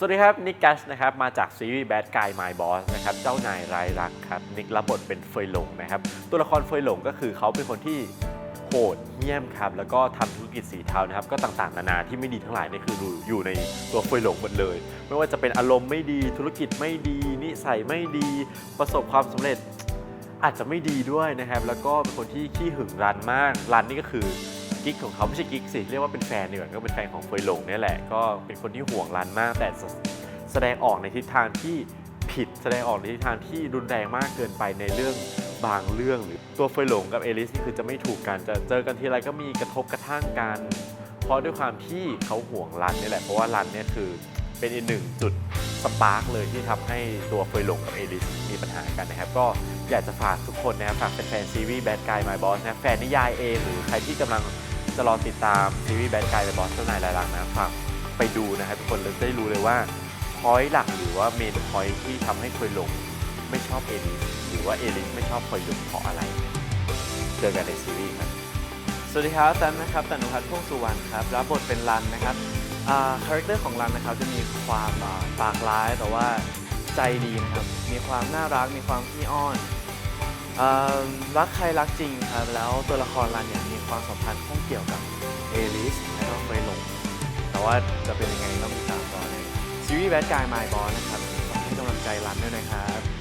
สวัสดีครับ นิกกัสนะครับ มาจากซีรีส์ Bad Guy My Boss นะครับ เจ้านายรายรักครับ นิกรับบทเป็นเฟยหลงนะครับ ตัวละครเฟยหลงก็คือเขาเป็นคนที่โหดเหี้ยมครับ แล้วก็ทำธุรกิจสีเทานะครับ ก็ต่างๆ นานาที่ไม่ดีทั้งหลายนี่คืออยู่ในตัวเฟยหลงหมดเลย ไม่ว่าจะเป็นอารมณ์ไม่ดีธุรกิจไม่ดี นิสัยไม่ดี ประสบความสำเร็จอาจจะไม่ดีด้วยนะครับ แล้วก็เป็นคนที่ขี้หึงรันมากรันนี่ก็คือ กิ๊กของเขาไม่ใช่กิ๊กสิเรียกว่าเป็นแฟนดีกว่าก็เป็นแฟนของเฟยหลงนี่แหละก็เป็นคนที่ห่วงรันมาก แต่แสแสดงออกในทิศทางที่ผิดแสดงออกในทิศทางที่รุนแรงมากเกินไปในเรื่องบางเรื่องหรือตัวเฟยหลงกับเอลิสนี่คือจะไม่ถูกกันจะเจอกันทีไรก็มีกระทบกระทั่งกันเพราะด้วยความที่เขาห่วงรันนี่แหละเพราะว่ารันเนี่ยคือเป็นอีกหนึ่งจุดสปาร์กเลยที่ทำให้ตัวเฟยหลงกับเอลิสมีปัญหากันนะครับ ก็อยากจะฝากทุกคนนะครับฝากแฟนซีรีส์ Bad Guy My Boss นะแฟนนิยายเองหรือใครที่กำลัง จะรอติดตามซีรีส์ Bad Guy My Boss เจ้านายรายลักษณ์นะฝากไปดูนะครับทุกคนเลยจะได้รู้เลยว่าพอยต์หลักหรือว่าเมนพอยต์ที่ทำให้เฟยหลงไม่ชอบเอลิสหรือว่าเอลิสไม่ชอบเฟยหลงเพราะอะไรเจอกันในซีรีส์ครับสวัสดีครับแซมนะครับตนุพัฒน์พงสุวรรณครับรับบทเป็นรันนะครับคาแรคเตอร์ของรันนะครับจะมีความปากร้ายแต่ว่าใจดีนะครับมีความน่ารักมีความขี้อ้อน รักใครรักจริงครับแล้วตัวละครรันเนี่ยมีความสัมพันธ์ข้องเกี่ยวกับเอลิสและก็เฟยหลง แต่ว่าจะเป็นยังไงต้องติดตามต่อในซีรีส์แบทกายมายบอลนะครับให้กำลังใจรันด้วยนะครับ